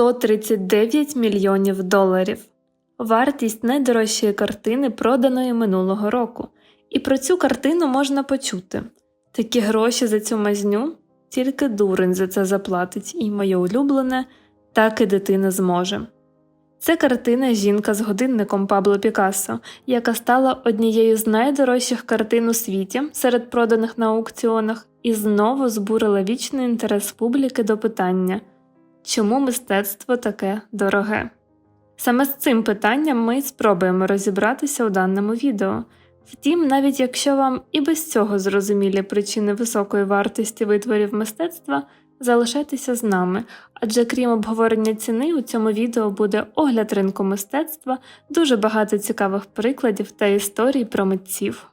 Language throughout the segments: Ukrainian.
139 мільйонів доларів. Вартість найдорожчої картини, проданої минулого року. І про цю картину можна почути. Такі гроші за цю мазню тільки дурень за це заплатить, і моє улюблене так і дитина зможе. Це картина Жінка з годинником Пабло Пікассо, яка стала однією з найдорожчих картин у світі серед проданих на аукціонах і знову збурила вічний інтерес публіки до питання, чому мистецтво таке дороге. Саме з цим питанням ми спробуємо розібратися у даному відео. Втім, навіть якщо вам і без цього зрозумілі причини високої вартості витворів мистецтва, залишайтеся з нами, адже крім обговорення ціни, у цьому відео буде огляд ринку мистецтва, дуже багато цікавих прикладів та історій про митців.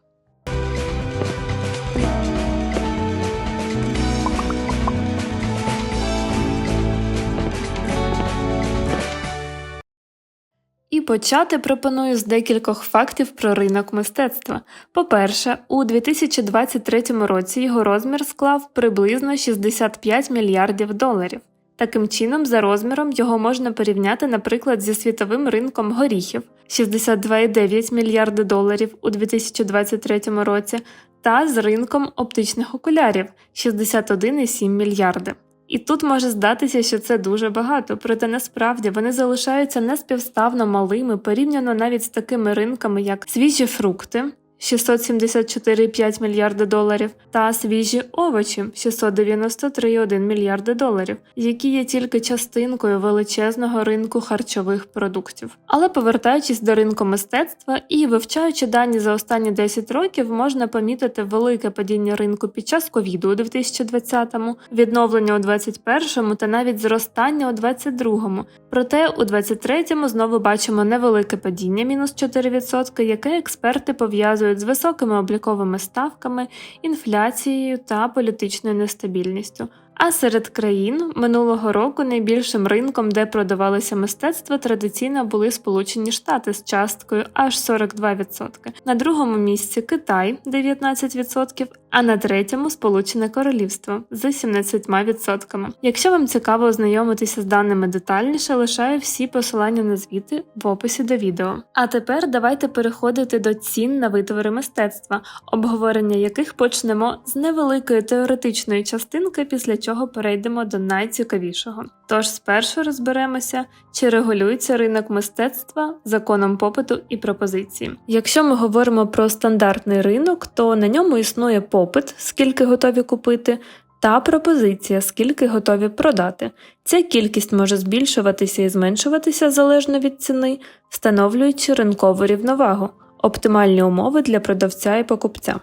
Почати пропоную з декількох фактів про ринок мистецтва. По-перше, у 2023 році його розмір склав приблизно 65 мільярдів доларів. Таким чином, за розміром його можна порівняти, наприклад, зі світовим ринком горіхів 62,9 мільярди доларів у 2023 році, та з ринком оптичних окулярів 61,7 мільярди. І тут може здатися, що це дуже багато, проте насправді вони залишаються неспівставно малими порівняно навіть з такими ринками, як свіжі фрукти 674,5 мільярди доларів та свіжі овочі 693,1 мільярди доларів, які є тільки частинкою величезного ринку харчових продуктів. Але повертаючись до ринку мистецтва і вивчаючи дані за останні 10 років, можна помітити велике падіння ринку під час ковіду у 2020-му, відновлення у 2021-му та навіть зростання у 2022-му. Проте у 23-му знову бачимо невелике падіння мінус 4%, яке експерти пов'язують з високими обліковими ставками, інфляцією та політичною нестабільністю. А серед країн минулого року найбільшим ринком, де продавалися мистецтва, традиційно були Сполучені Штати з часткою аж 42%. На другому місці Китай 19%, а на третьому Сполучене Королівство з 17%. Якщо вам цікаво ознайомитися з даними детальніше, лишаю всі посилання на звіти в описі до відео. А тепер давайте переходити до цін на витвори мистецтва, обговорення яких почнемо з невеликої теоретичної частинки, після чого перейдемо до найцікавішого. Тож спершу розберемося, чи регулюється ринок мистецтва законом попиту і пропозиції. Якщо ми говоримо про стандартний ринок, то на ньому існує попит, скільки готові купити. Та пропозиція, скільки готові продати. Ця кількість може збільшуватися і зменшуватися залежно від ціни, встановлюючи ринкову рівновагу, оптимальні умови для продавця і покупця.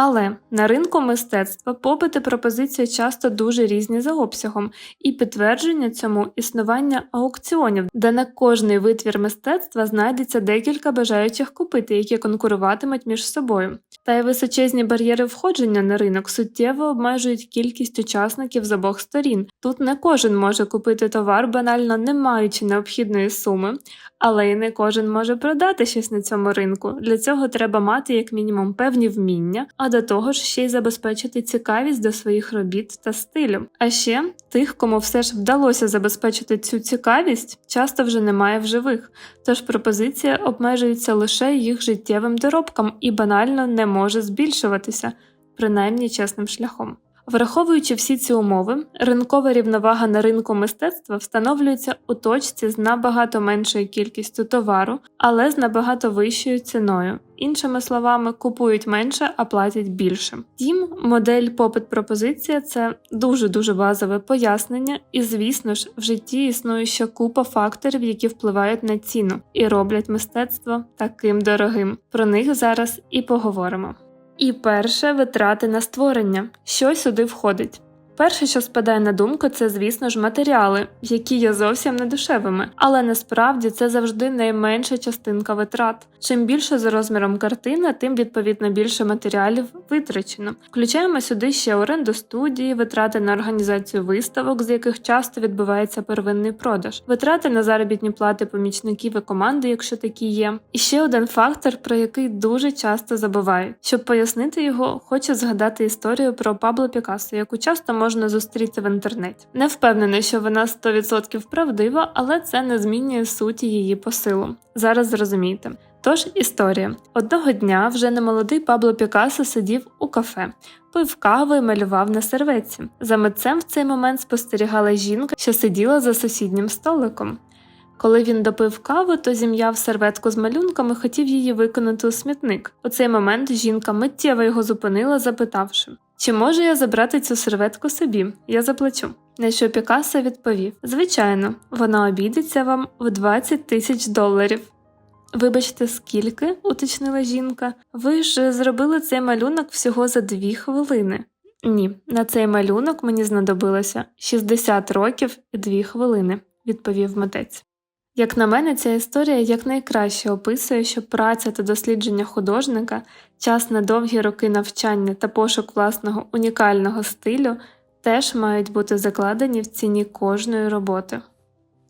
Але на ринку мистецтва попит і пропозиція часто дуже різні за обсягом, і підтвердження цьому існування аукціонів, де на кожний витвір мистецтва знайдеться декілька бажаючих купити, які конкуруватимуть між собою. Та й височезні бар'єри входження на ринок суттєво обмежують кількість учасників з обох сторін. Тут не кожен може купити товар, банально не маючи необхідної суми, але й не кожен може продати щось на цьому ринку. Для цього треба мати як мінімум певні вміння, а до того ж ще й забезпечити цікавість до своїх робіт та стилю. А ще тих, кому все ж вдалося забезпечити цю цікавість, часто вже немає в живих, тож пропозиція обмежується лише їх життєвим доробком і банально не може збільшуватися, принаймні чесним шляхом. Враховуючи всі ці умови, ринкова рівновага на ринку мистецтва встановлюється у точці з набагато меншою кількістю товару, але з набагато вищою ціною. Іншими словами, купують менше, а платять більше. Тім, модель попит-пропозиція це дуже дуже базове пояснення, і, звісно ж, в житті існує ще купа факторів, які впливають на ціну і роблять мистецтво таким дорогим. Про них зараз і поговоримо. І перше витрати на створення. Що сюди входить? Перше, що спадає на думку, це, звісно ж, матеріали, які є зовсім не дешевими, але насправді це завжди найменша частинка витрат. Чим більше за розміром картина, тим відповідно більше матеріалів витрачено. Включаємо сюди ще оренду студії, витрати на організацію виставок, з яких часто відбувається первинний продаж, витрати на заробітні плати помічників і команди, якщо такі є. І ще один фактор, про який дуже часто забувають. Щоб пояснити його, хочу згадати історію про Пабло Пікассо, яку часто можна можна зустріти в інтернеті. Не впевнена, що вона 100% правдива, але це не змінює суті її посилу. Зараз зрозумієте. Тож історія. Одного дня вже немолодий Пабло Пікассо сидів у кафе, пив каву і малював на серветці. За митцем в цей момент спостерігала жінка, що сиділа за сусіднім столиком. Коли він допив каву, то зім'яв серветку з малюнками, хотів її виконати у смітник. У цей момент жінка миттєво його зупинила, запитавши: Чи можу я забрати цю серветку собі? Я заплачу. На що Пікассо відповів: Звичайно, вона обійдеться вам в 20 тисяч доларів. Вибачте, скільки? уточнила жінка. Ви ж зробили цей малюнок всього за дві хвилини. Ні, на цей малюнок мені знадобилося 60 років і 2 хвилини, відповів митець. Як на мене, ця історія якнайкраще описує, що праця та дослідження художника, час на довгі роки навчання та пошук власного унікального стилю теж мають бути закладені в ціні кожної роботи.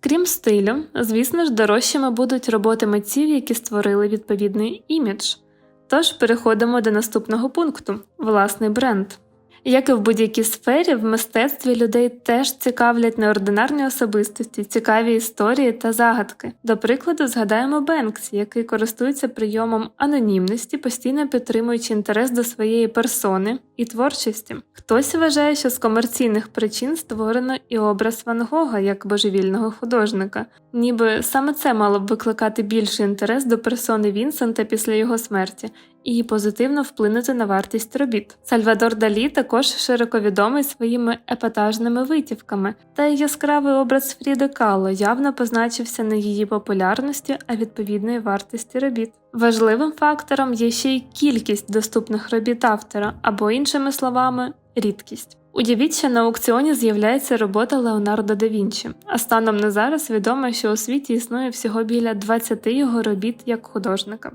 Крім стилю, звісно ж, дорожчими будуть роботи митців, які створили відповідний імідж. Тож переходимо до наступного пункту власний бренд. Як і в будь-якій сфері, в мистецтві людей теж цікавлять неординарні особистості, цікаві історії та загадки. До прикладу, згадаємо Бенксі, який користується прийомом анонімності, постійно підтримуючи інтерес до своєї персони і творчості. Хтось вважає, що з комерційних причин створено і образ Ван Гога як божевільного художника, ніби саме це мало б викликати більший інтерес до персони Вінсента після його смерті і позитивно вплинути на вартість робіт. Сальвадор Далі також широко відомий своїми епатажними витівками, та й яскравий образ Фріди Кало явно позначився не її популярності, а відповідної вартості робіт. Важливим фактором є ще й кількість доступних робіт автора, або, іншими словами, рідкість. Уявіть, що на аукціоні з'являється робота Леонардо да Вінчі, а станом на зараз відомо, що у світі існує всього біля 20 його робіт як художника.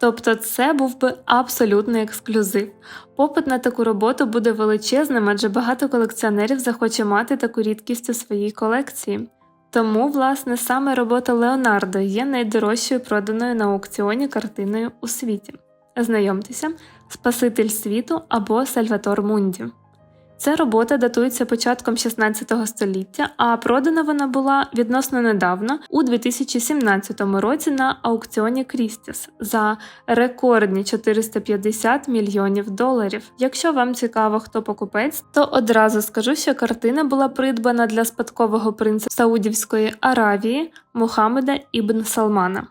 Тобто це був би абсолютний ексклюзив. Попит на таку роботу буде величезним, адже багато колекціонерів захоче мати таку рідкість у своїй колекції. Тому, власне, саме робота Леонардо є найдорожчою проданою на аукціоні картиною у світі. Знайомтеся, Спаситель світу або Сальватор Мунді. Ця робота датується початком 16 століття, а продана вона була відносно недавно у 2017 році на аукціоні Крістіс за рекордні 450 мільйонів доларів. Якщо вам цікаво, хто покупець, то одразу скажу, що картина була придбана для спадкового принца Саудівської Аравії Мухаммеда Ібн Салмана.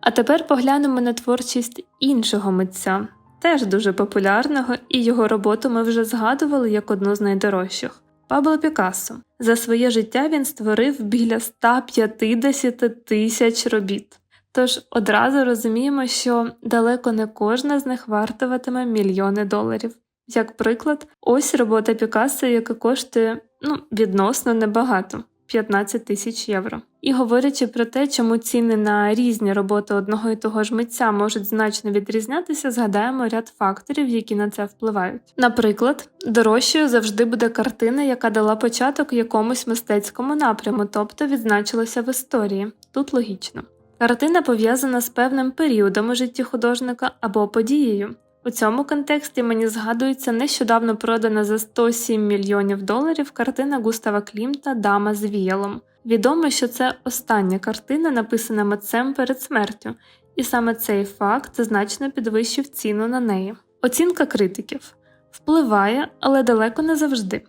А тепер поглянемо на творчість іншого митця теж дуже популярного, і його роботу ми вже згадували як одну з найдорожчих. Пабло Пікассо. За своє життя він створив біля 150 тисяч робіт. Тож одразу розуміємо, що далеко не кожна з них вартуватиме мільйони доларів. Як приклад, ось робота Пікассо, яка коштує ну, відносно небагато. 15 тисяч євро. І говорячи про те, чому ціни на різні роботи одного і того ж митця можуть значно відрізнятися, згадаємо ряд факторів, які на це впливають. Наприклад, дорожчою завжди буде картина, яка дала початок якомусь мистецькому напряму, тобто відзначилася в історії. Тут логічно. Картина пов'язана з певним періодом у житті художника або подією. У цьому контексті мені згадується нещодавно продана за 107 мільйонів доларів картина Густава Клімта Дама з віялом. Відомо, що це остання картина, написана митцем перед смертю, і саме цей факт значно підвищив ціну на неї. Оцінка критиків впливає, але далеко не завжди.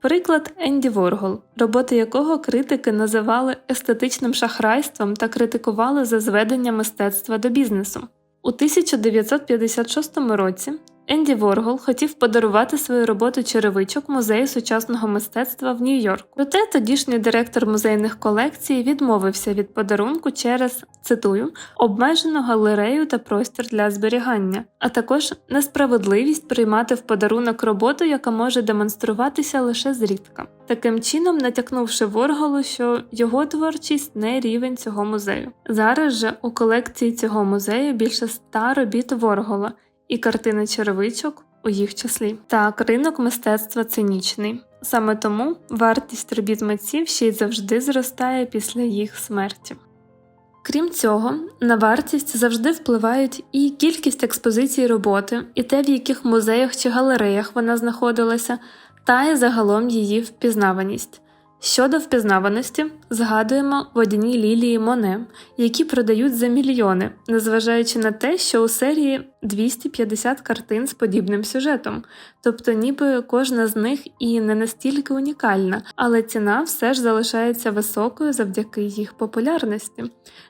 Приклад Енді Воргол, роботи якого критики називали естетичним шахрайством та критикували за зведення мистецтва до бізнесу. У 1956 році Енді Воргол хотів подарувати свою роботу черевичок музею сучасного мистецтва в Нью-Йорку. Проте тодішній директор музейних колекцій відмовився від подарунку через цитую обмежену галерею та простір для зберігання, а також несправедливість приймати в подарунок роботу, яка може демонструватися лише зрідка. Таким чином натякнувши Ворголу, що його творчість не рівень цього музею. Зараз же у колекції цього музею більше ста робіт Воргола і картини черевичок у їх числі. Так, ринок мистецтва цинічний. Саме тому вартість робіт митців ще й завжди зростає після їх смерті. Крім цього, на вартість завжди впливають і кількість експозицій роботи, і те, в яких музеях чи галереях вона знаходилася, та й загалом її впізнаваність. Щодо впізнаваності, згадуємо водяні лілії Моне, які продають за мільйони, незважаючи на те, що у серії 250 картин з подібним сюжетом, тобто ніби кожна з них і не настільки унікальна, але ціна все ж залишається високою завдяки їх популярності.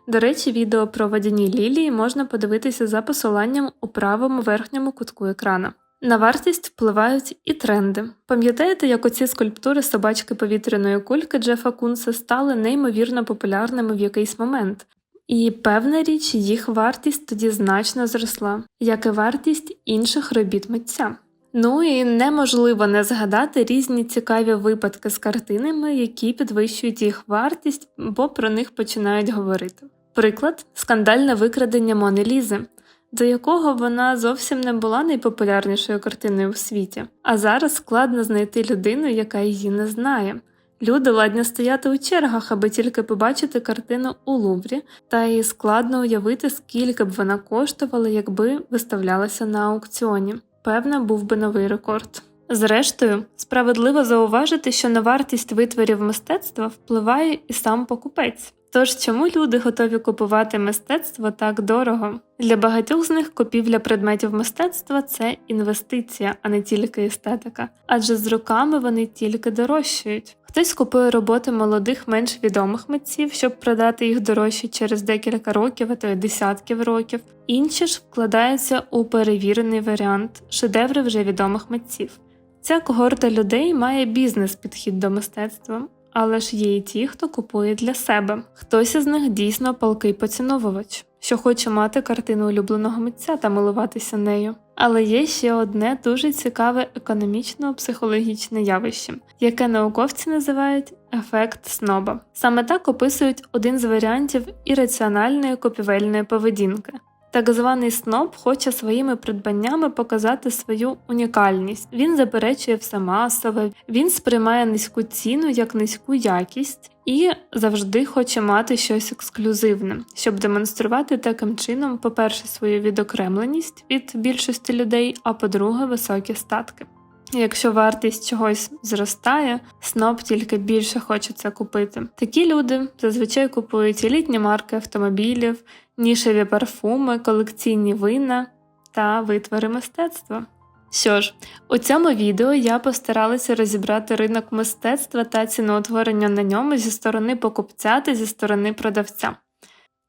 До речі, відео про водяні лілії можна подивитися за посиланням у правому верхньому кутку екрана. На вартість впливають і тренди. Пам'ятаєте, як оці скульптури собачки повітряної кульки Джефа Кунса стали неймовірно популярними в якийсь момент? І певна річ, їх вартість тоді значно зросла, як і вартість інших робіт митця. Ну і неможливо не згадати різні цікаві випадки з картинами, які підвищують їх вартість, бо про них починають говорити. Приклад скандальне викрадення Мони Лізи до якого вона зовсім не була найпопулярнішою картиною в світі, а зараз складно знайти людину, яка її не знає. Люди ладні стояти у чергах, аби тільки побачити картину у Луврі, та й складно уявити, скільки б вона коштувала, якби виставлялася на аукціоні. Певно, був би новий рекорд. Зрештою, справедливо зауважити, що на вартість витворів мистецтва впливає і сам покупець. Тож чому люди готові купувати мистецтво так дорого? Для багатьох з них купівля предметів мистецтва це інвестиція, а не тільки естетика, адже з роками вони тільки дорожчають. Хтось купує роботи молодих, менш відомих митців, щоб продати їх дорожче через декілька років, а то й десятків років. Інші ж вкладаються у перевірений варіант шедеври вже відомих митців. Ця когорта людей має бізнес-підхід до мистецтва, але ж є і ті, хто купує для себе. Хтось із них дійсно палкий поціновувач, що хоче мати картину улюбленого митця та милуватися нею. Але є ще одне дуже цікаве економічно-психологічне явище, яке науковці називають ефект сноба. Саме так описують один з варіантів ірраціональної купівельної поведінки. Так званий сноб хоче своїми придбаннями показати свою унікальність. Він заперечує все масове, він сприймає низьку ціну як низьку якість і завжди хоче мати щось ексклюзивне, щоб демонструвати таким чином, по-перше, свою відокремленість від більшості людей, а по-друге, високі статки. Якщо вартість чогось зростає, сноб тільки більше хоче це купити. Такі люди зазвичай купують елітні марки автомобілів, нішеві парфуми, колекційні вина та витвори мистецтва. Що ж, у цьому відео я постаралася розібрати ринок мистецтва та ціноутворення на ньому зі сторони покупця та зі сторони продавця.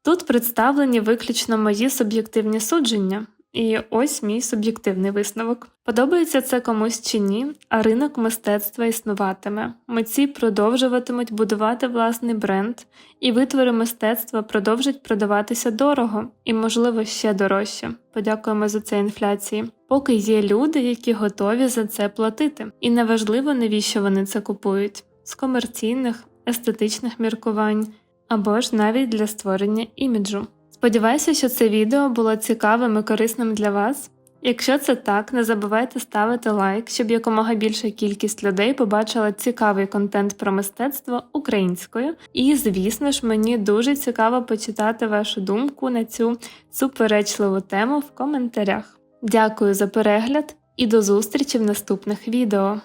Тут представлені виключно мої суб'єктивні судження, і ось мій суб'єктивний висновок. Подобається це комусь чи ні, а ринок мистецтва існуватиме. Митці продовжуватимуть будувати власний бренд, і витвори мистецтва продовжать продаватися дорого і, можливо, ще дорожче. Подякуємо за це інфляції. Поки є люди, які готові за це платити. І неважливо, навіщо вони це купують з комерційних, естетичних міркувань або ж навіть для створення іміджу. Сподіваюся, що це відео було цікавим і корисним для вас. Якщо це так, не забувайте ставити лайк, щоб якомога більша кількість людей побачила цікавий контент про мистецтво українською. І, звісно ж, мені дуже цікаво почитати вашу думку на цю суперечливу тему в коментарях. Дякую за перегляд і до зустрічі в наступних відео!